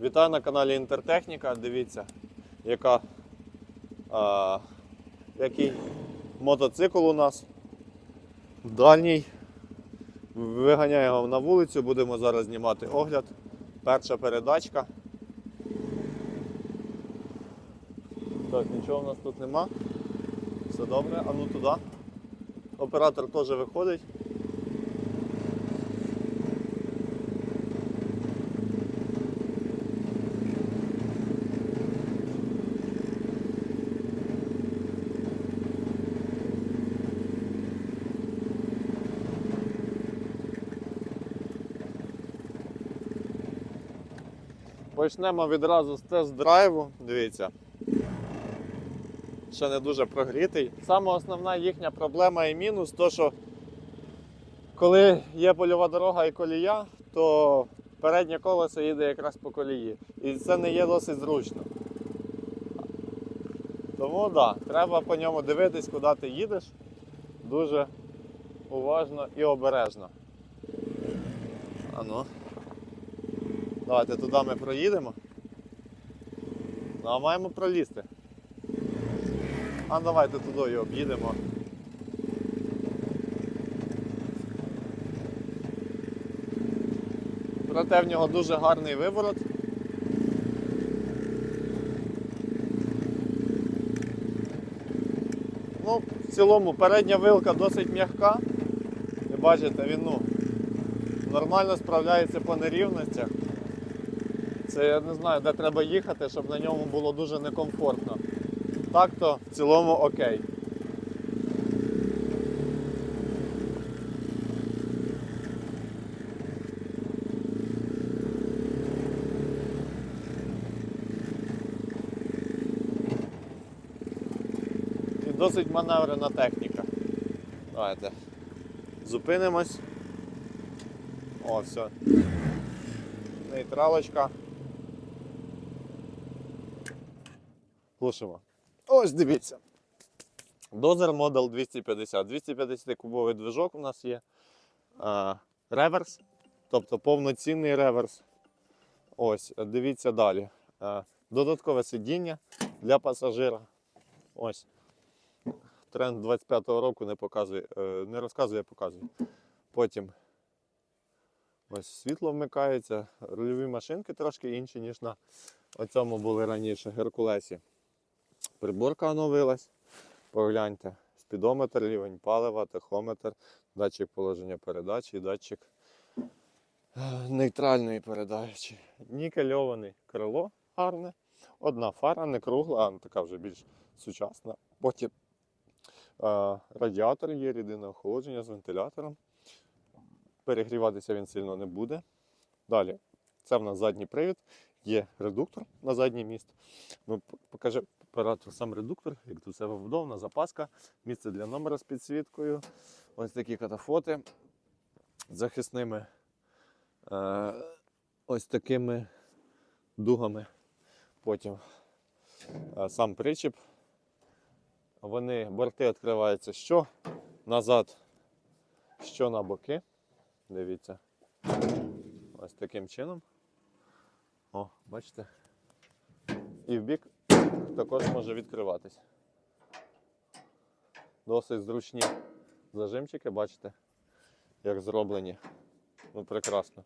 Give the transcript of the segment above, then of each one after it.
Вітаю на каналі Інтертехніка. Дивіться, яка, а, який мотоцикл у нас. Дальній. Виганяємо на вулицю, будемо зараз знімати огляд. Перша передачка. Так, нічого в нас тут нема. Все добре, а ну туди. Оператор теж виходить. Почнемо відразу з тест-драйву. Дивіться. Ще не дуже прогрітий. Саме основна їхня проблема і мінус, то що коли є польова дорога і колія, то переднє колесо їде якраз по колії. І це не є досить зручно. Тому так, да, треба по ньому дивитись, куди ти їдеш. Дуже уважно і обережно. А ну. Давайте туди ми проїдемо. Ну, а маємо пролізти. А давайте туди і об'їдемо. Проте в нього дуже гарний виворот. Ну, в цілому передня вилка досить м'яка. І бачите, він ну, нормально справляється по нерівностях. Це я не знаю, де треба їхати, щоб на ньому було дуже некомфортно. Так то в цілому окей. І досить маневрена техніка. Давайте зупинимось. О, все. Нейтралочка. Глушимо. Ось дивіться. Дозер Model 250. 250 кубовий движок у нас є. А, реверс, тобто повноцінний реверс. Ось, дивіться далі. А, додаткове сидіння для пасажира. Ось. Тренд 25-го року не показує, е, не розказує, а показує. Потім ось світло вмикається. Рульові машинки трошки інші, ніж на цьому були раніше Геркулесі. Приборка оновилась. Погляньте. Спідометр, рівень палива, тахометр, датчик положення передачі, датчик е, нейтральної передачі. Нікельований крило гарне. Одна фара не кругла, а така вже більш сучасна. Потім е, радіатор є, рідинне охолодження з вентилятором. Перегріватися він сильно не буде. Далі, це в нас задній привід, є редуктор на задній міст. Ну, п- покаже оператор сам редуктор, як тут все вбудована, запаска, місце для номера з підсвіткою. Ось такі катафоти з захисними е, ось такими дугами. Потім е, сам причіп. Вони, борти відкриваються що назад, що на боки. Дивіться. Ось таким чином. О, бачите? І в бік також може відкриватись. Досить зручні зажимчики, бачите, як зроблені. Ну, прекрасно.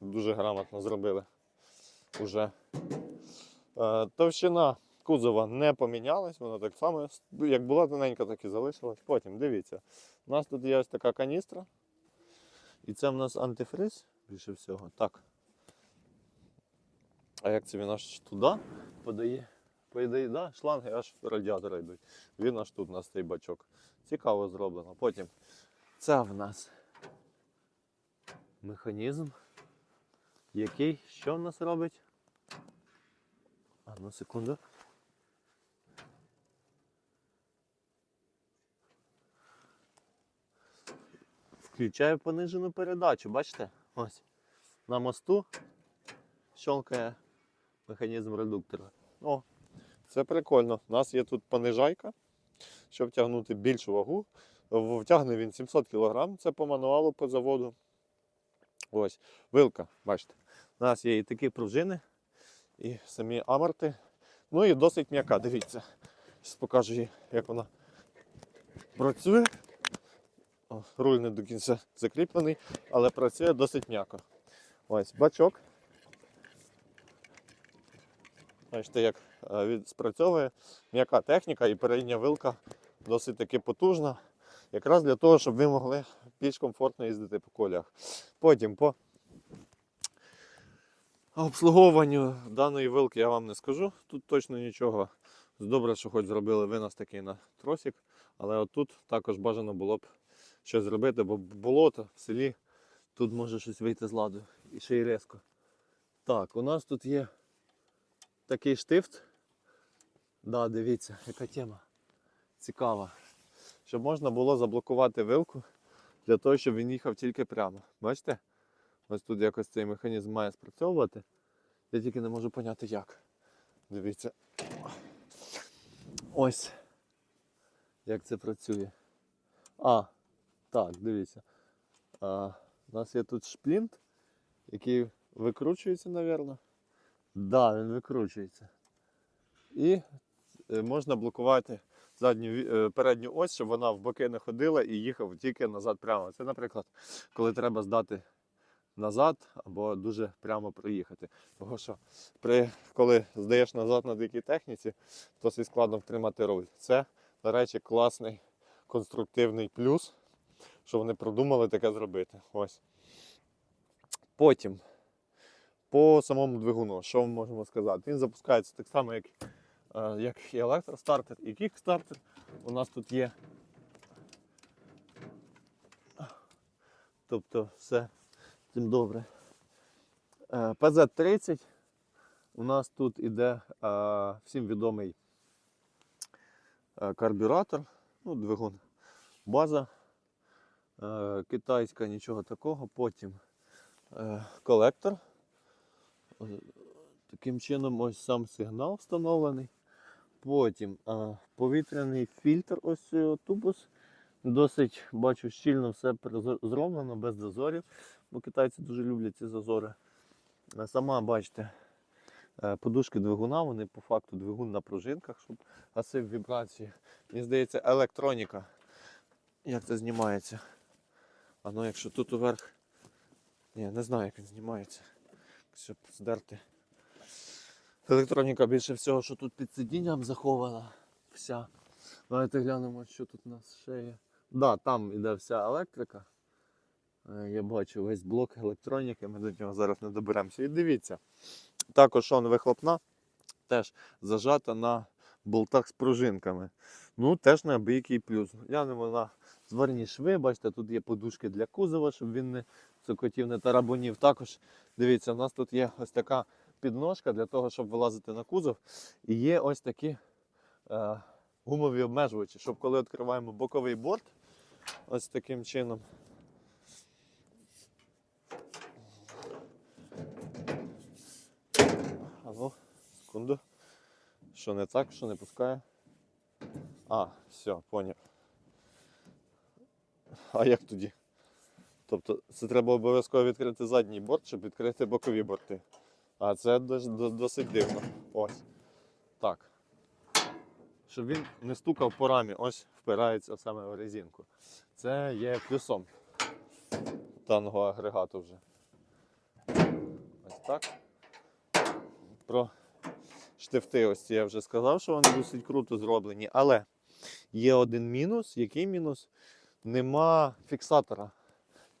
Дуже грамотно зробили. Уже. Е, товщина кузова не помінялась, вона так само, як була тоненька, так і залишилась. Потім дивіться, у нас тут є ось така каністра. І це в нас антифриз більше всього. Так. А як це він аж туди подає? По да, шланги аж радіатора йдуть. Він аж тут у нас цей бачок. Цікаво зроблено. Потім це в нас механізм, який що в нас робить? А ну секунду. Включаю понижену передачу, бачите? Ось. На мосту щелкає механізм редуктора. О, це прикольно. У нас є тут понижайка, щоб тягнути більшу вагу. Втягне він 700 кг, це по мануалу по заводу. Ось, вилка, бачите. У нас є і такі пружини, і самі аморти. Ну і досить м'яка, дивіться. Зараз покажу їй, як вона працює. Руль не до кінця закріплений, але працює досить м'яко. Ось бачок. Бачите, як е, спрацьовує. М'яка техніка і передня вилка досить таки потужна. Якраз для того, щоб ви могли більш комфортно їздити по колях. Потім по обслуговуванню даної вилки я вам не скажу. Тут точно нічого. Добре, що хоч зробили винос такий на тросик, але отут також бажано було б щось зробити, бо болото в селі тут може щось вийти з ладу. І ще й різко. Так, у нас тут є такий штифт. Да, дивіться, яка тема. Цікава. Щоб можна було заблокувати вилку для того, щоб він їхав тільки прямо. Бачите? Ось тут якось цей механізм має спрацьовувати. Я тільки не можу поняти як. Дивіться. Ось. Як це працює. А, так, дивіться. А, у нас є тут шплінт, який викручується, мабуть. Да, він викручується. І е, можна блокувати задню е, передню ось, щоб вона в боки не ходила і їхав тільки назад прямо. Це, наприклад, коли треба здати назад або дуже прямо проїхати. Тому що при, коли здаєш назад на дикій техніці, то досить складно втримати руль. Це, до речі, класний конструктивний плюс, що вони продумали таке зробити. Ось. Потім, по самому двигуну, що ми можемо сказати? Він запускається так само, як, е, як і електростартер, і кікстартер. У нас тут є. Тобто все тим добре. Е, PZ-30. У нас тут іде е, всім відомий карбюратор, ну, двигун, база китайська, нічого такого. Потім колектор. Е, Таким чином ось сам сигнал встановлений. Потім е, повітряний фільтр, ось е, тубус. Досить бачу щільно все зроблено, без зазорів, бо китайці дуже люблять ці зазори. Сама бачите, е, подушки двигуна, вони по факту двигун на пружинках, щоб гасив вібрації. Мені здається, електроніка. Як це знімається? А ну якщо тут уверх. Ні, не знаю, як він знімається. Щоб здерти. Електроніка більше всього, що тут під сидінням захована. Вся. Давайте глянемо, що тут у нас ще є. Да, там іде вся електрика. Е, Я бачу весь блок електроніки, ми до нього зараз не доберемося. І дивіться, також он вихлопна теж зажата на болтах з пружинками. Ну, теж неабиякий плюс. Глянемо на зварні шви, бачите, тут є подушки для кузова, щоб він не цокотів, не тарабунів. Також дивіться, у нас тут є ось така підножка для того, щоб вилазити на кузов. І є ось такі е, гумові обмежувачі, щоб коли відкриваємо боковий борт, ось таким чином. Алло, секунду. Що не так, що не пускає? А, все, поняв. А як тоді? Тобто це треба обов'язково відкрити задній борт, щоб відкрити бокові борти. А це досить дивно. Ось. Так. Щоб він не стукав по рамі, ось впирається саме в резинку. Це є плюсом даного агрегату вже. Ось так. Про штифти ось я вже сказав, що вони досить круто зроблені. Але є один мінус. Який мінус? Нема фіксатора.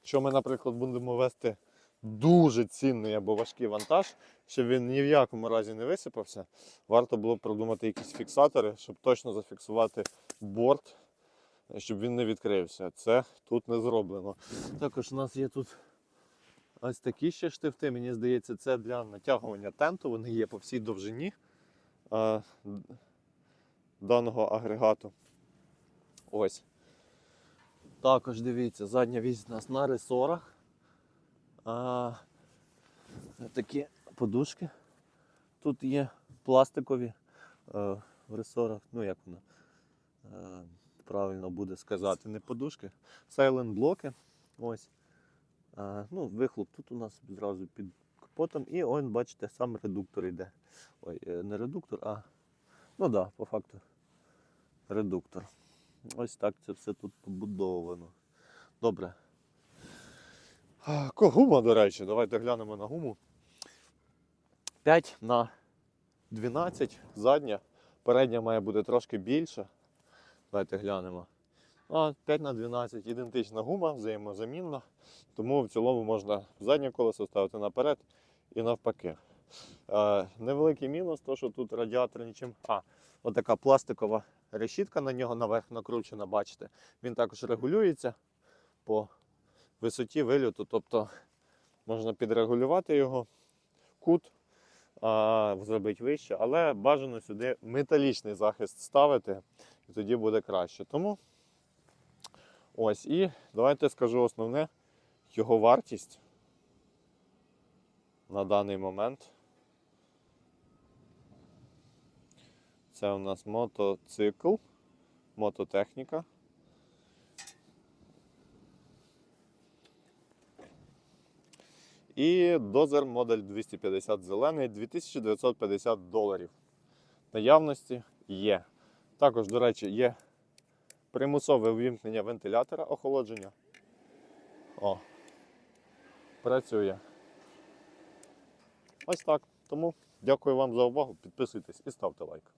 Якщо ми, наприклад, будемо вести дуже цінний або важкий вантаж, щоб він ні в якому разі не висипався, варто було б продумати якісь фіксатори, щоб точно зафіксувати борт, щоб він не відкрився. Це тут не зроблено. Також у нас є тут ось такі ще штифти. Мені здається, це для натягування тенту. Вони є по всій довжині даного агрегату. Ось. Також дивіться, задня вісь у нас на ресорах. А, такі подушки. Тут є пластикові е, в ресорах, ну як воно е, правильно буде сказати, не подушки, сайлент блоки. Ось. А, ну, вихлоп тут у нас зразу під Потім і он, бачите, сам редуктор йде. Ой, е, не редуктор, а. Ну да, по факту. Редуктор. Ось так це все тут побудовано. Добре. Гума, до речі, давайте глянемо на гуму. 5 на 12 задня. Передня має бути трошки більша. Давайте глянемо. А, 5 на 12 ідентична гума, взаємозамінна. Тому в цілому можна заднє колесо ставити наперед і навпаки. Е, невеликий мінус, то що тут радіатор нічим. А, отака пластикова решітка на нього наверх накручена, бачите. Він також регулюється по висоті вильоту, тобто можна підрегулювати його кут, а, зробити вище, але бажано сюди металічний захист ставити, і тоді буде краще. Тому ось і давайте скажу основне його вартість на даний момент. Це у нас мотоцикл, мототехніка. І дозер модель 250 зелений 2950 доларів. Наявності є. Також, до речі, є примусове увімкнення вентилятора охолодження. О, працює. Ось так. Тому дякую вам за увагу. Підписуйтесь і ставте лайк.